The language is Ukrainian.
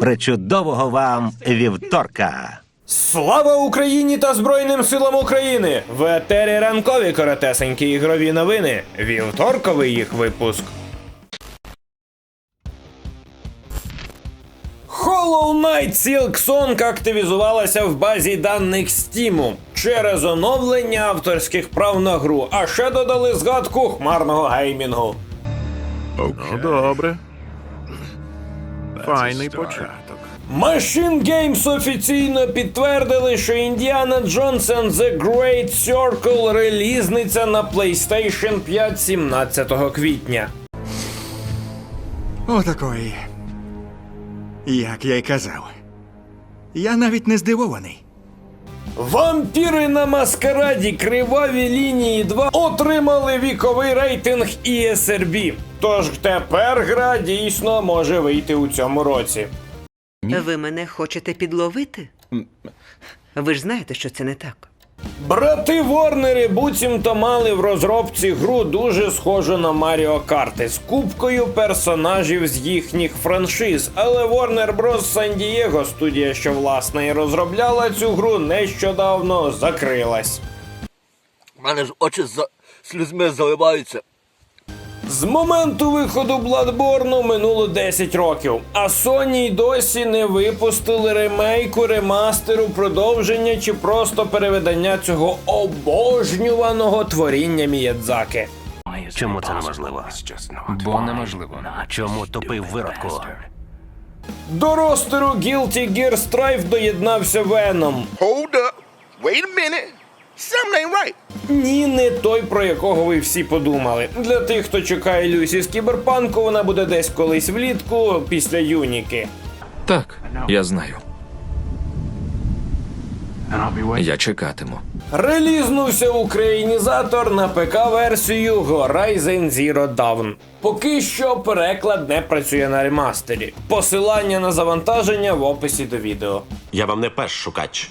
Причудового вам вівторка! Слава Україні та Збройним силам України! В етері ранкові коротесенькі ігрові новини. Вівторковий їх випуск. Hollow Knight Silk Song активізувалася в базі даних Steam через оновлення авторських прав на гру, а ще додали згадку хмарного геймінгу. Ну, добре. Файний початок. Machine Games офіційно підтвердили, що Indiana Jones and the Great Circle релізниця на PlayStation 5 17 квітня. Отакої. Як я й казав. Я навіть не здивований. Вампіри на маскараді Криваві лінії 2 отримали віковий рейтинг ESRB. Тож тепер гра дійсно може вийти у цьому році. Ви мене хочете підловити? Ви ж знаєте, що це не так. Брати Ворнери буцімто мали в розробці гру дуже схожу на Маріо Карти з кубкою персонажів з їхніх франшиз. Але Warner Bros. San Diego, студія, що власне і розробляла цю гру, нещодавно закрилась. У мене ж очі за слізьми заливаються. З моменту виходу Bloodborne минуло 10 років, а Sony й досі не випустили ремейку, ремастеру, продовження чи просто перевидання цього обожнюваного творіння Міядзаки. Чому це неможливо? Бо неможливо. Чому тупий в виродку? До ростеру Guilty Gear Strive доєднався Веном. Hold up. Wait a minute. Something ain't right. Ні, не той, про якого ви всі подумали. Для тих, хто чекає Люсі з кіберпанку, вона буде десь колись влітку після Юніки. Так, я знаю. Я чекатиму. Релізнувся українізатор на ПК-версію Horizon Zero Dawn. Поки що переклад не працює на ремастері. Посилання на завантаження в описі до відео. Я вам не перш шукач.